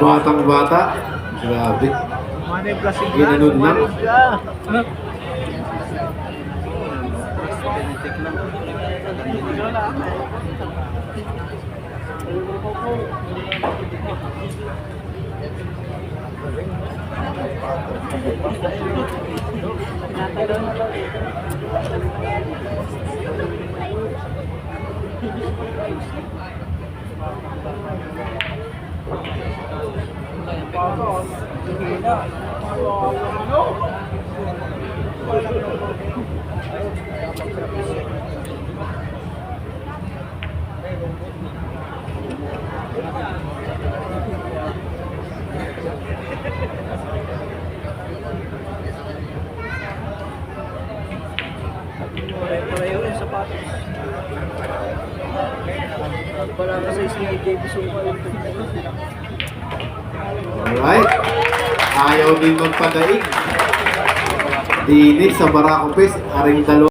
Batang bata. Grabe. Ginanod lang. Pareho yung sapatos. Wala kasi si Davis yung Alright. Ayaw din magpadaig. Dinis sa Barako Fest. Aring dalawa.